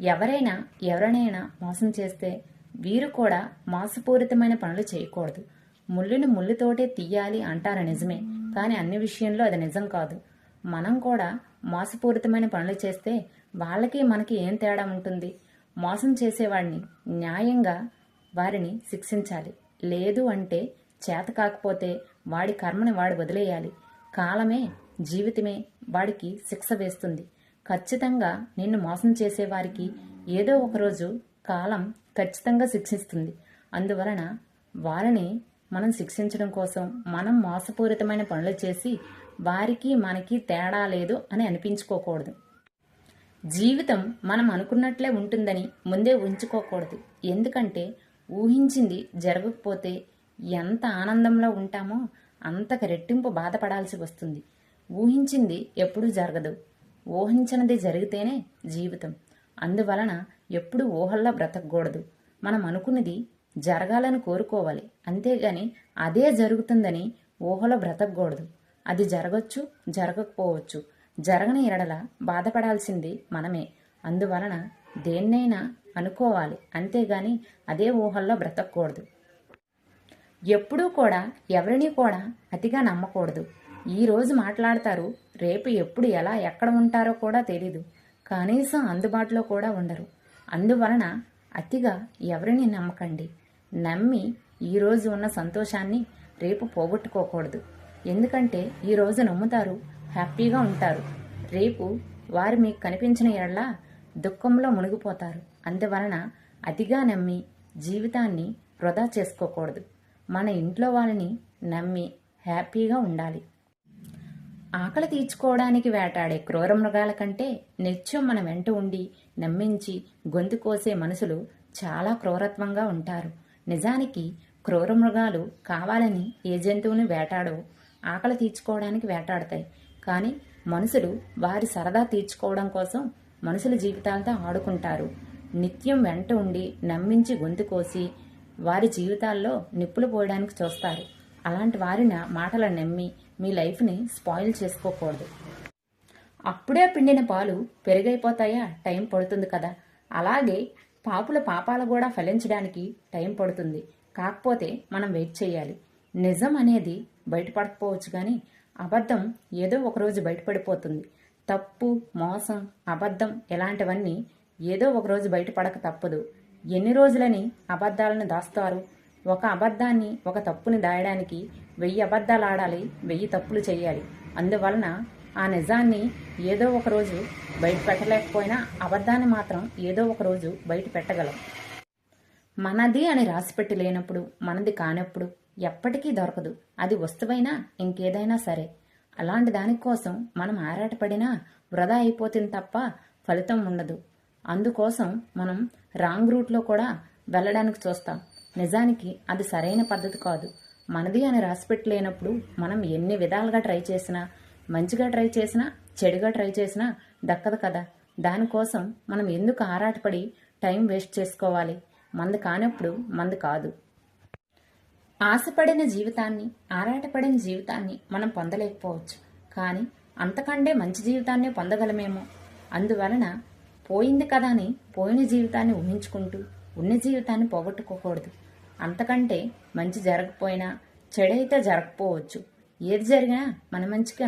ఎవరైనా ఎవరినైనా మోసం చేస్తే వీరు కూడా మోసపూరితమైన పనులు చేయకూడదు. ముళ్ళును ముళ్ళుతోటే తీయాలి అంటారు నిజమే కానీ అన్ని విషయంలో అది నిజం కాదు. మనం కూడా మోసపూరితమైన పనులు చేస్తే వాళ్ళకి మనకి ఏం తేడా ఉంటుంది? మోసం చేసేవాడిని న్యాయంగా వారిని శిక్షించాలి. లేదు అంటే చేత కాకపోతే వాడి కర్మని వాడు వదిలేయాలి. కాలమే జీవితమే వాడికి శిక్ష వేస్తుంది. ఖచ్చితంగా నిన్ను మోసం చేసేవారికి ఏదో ఒకరోజు కాలం ఖచ్చితంగా శిక్షిస్తుంది. అందువలన వారిని మనం శిక్షించడం కోసం మనం మోసపూరితమైన పనులు చేసి వారికి మనకి తేడా లేదు అని అనిపించుకోకూడదు. జీవితం మనం అనుకున్నట్లే ఉంటుందని ముందే ఉంచుకోకూడదు ఎందుకంటే ఊహించింది జరగకపోతే ఎంత ఆనందంలో ఉంటామో అంతకు రెట్టింపు బాధపడాల్సి వస్తుంది. ఊహించింది ఎప్పుడూ జరగదు. ఊహించినది జరిగితేనే జీవితం. అందువలన ఎప్పుడు ఊహల్లో బ్రతకూడదు మనం అనుకున్నది జరగాలని కోరుకోవాలి. అంతేగాని అదే జరుగుతుందని ఊహలో బ్రతకూడదు అది జరగచ్చు జరగకపోవచ్చు. జరగని ఎడల బాధపడాల్సింది మనమే. అందువలన దేన్నైనా అనుకోవాలి. అంతేగాని అదే ఊహల్లో బ్రతకూడదు ఎప్పుడూ కూడా ఎవరిని కూడా అతిగా నమ్మకూడదు. ఈ రోజు మాట్లాడతారు రేపు ఎప్పుడు ఎలా ఎక్కడ ఉంటారో కూడా తెలీదు. కనీసం అందుబాటులో కూడా ఉండరు. అందువలన అతిగా ఎవరిని నమ్మకండి. నమ్మి ఈరోజు ఉన్న సంతోషాన్ని రేపు పోగొట్టుకోకూడదు. ఎందుకంటే ఈరోజు నమ్ముతారు హ్యాపీగా ఉంటారు. రేపు వారు మీకు కనిపించిన ఎడలా దుఃఖంలో మునిగిపోతారు. అందువలన అతిగా నమ్మి జీవితాన్ని వృధా చేసుకోకూడదు. మన ఇంట్లో వాళ్ళని నమ్మి హ్యాపీగా ఉండాలి. ఆకలి తీర్చుకోవడానికి వేటాడే క్రూర మృగాల కంటే నిత్యం మన వెంట ఉండి నమ్మించి గొంతు కోసే మనుషులు చాలా క్రూరత్వంగా ఉంటారు. నిజానికి క్రూర మృగాలు కావాలని ఏ జంతువుని వేటాడవు. ఆకలి తీర్చుకోవడానికి వేటాడతాయి. కానీ మనుషులు వారి సరదా తీర్చుకోవడం కోసం మనుషుల జీవితాలతో ఆడుకుంటారు. నిత్యం వెంట ఉండి నమ్మించి గొంతు కోసి వారి జీవితాల్లో నిప్పులు పోయడానికి చూస్తారు. అలాంటి వారిన మాటలను నమ్మి మీ లైఫ్ని స్పాయిల్ చేసుకోకూడదు. అప్పుడే పిండిన పాలు పెరుగైపోతాయా? టైం పడుతుంది కదా. అలాగే పాపుల పాపాలు కూడా ఫలించడానికి టైం పడుతుంది. కాకపోతే మనం వెయిట్ చేయాలి. నిజం అనేది బయటపడకపోవచ్చు కానీ అబద్ధం ఏదో ఒకరోజు బయటపడిపోతుంది. తప్పు మోసం అబద్ధం ఇలాంటివన్నీ ఏదో ఒకరోజు బయటపడక తప్పదు. ఎన్ని రోజులని అబద్ధాలను దాస్తారు? ఒక అబద్ధాన్ని ఒక తప్పుని దాయడానికి వెయ్యి అబద్ధాలు ఆడాలి వెయ్యి తప్పులు చేయాలి అందువలన ఆ నిజాన్ని ఏదో ఒక రోజు బయట పెట్టలేకపోయినా అబద్ధాన్ని మాత్రం ఏదో ఒక రోజు బయట పెట్టగలం. మనది అని రాసిపెట్టి లేనప్పుడు మనది కానప్పుడు ఎప్పటికీ దొరకదు. అది వస్తువైనా ఇంకేదైనా సరే. అలాంటి దానికోసం మనం ఆరాటపడినా వృధా అయిపోతుంది తప్ప ఫలితం ఉండదు. అందుకోసం మనం రాంగ్ రూట్లో కూడా వెళ్ళడానికి చూస్తాం. నిజానికి అది సరైన పద్ధతి కాదు. మనది అని రాసిపెట్టలేనప్పుడు మనం ఎన్ని విధాలుగా ట్రై చేసినా మంచిగా ట్రై చేసినా చెడుగా ట్రై చేసినా దక్కదు కదా. దానికోసం మనం ఎందుకు ఆరాటపడి టైం వేస్ట్ చేసుకోవాలి? మంది కానప్పుడు మంది కాదు. ఆశపడిన జీవితాన్ని ఆరాటపడిన జీవితాన్ని మనం పొందలేకపోవచ్చు. కానీ అంతకంటే మంచి జీవితాన్ని పొందగలమేమో. అందువలన పోయింది కదా అని పోయిన జీవితాన్ని ఊహించుకుంటూ ఉన్న జీవితాన్ని పోగొట్టుకోకూడదు. అంతకంటే మంచి జరగకపోయినా చెడైతే జరగకపోవచ్చు. ఏది జరిగినా మన మంచిగా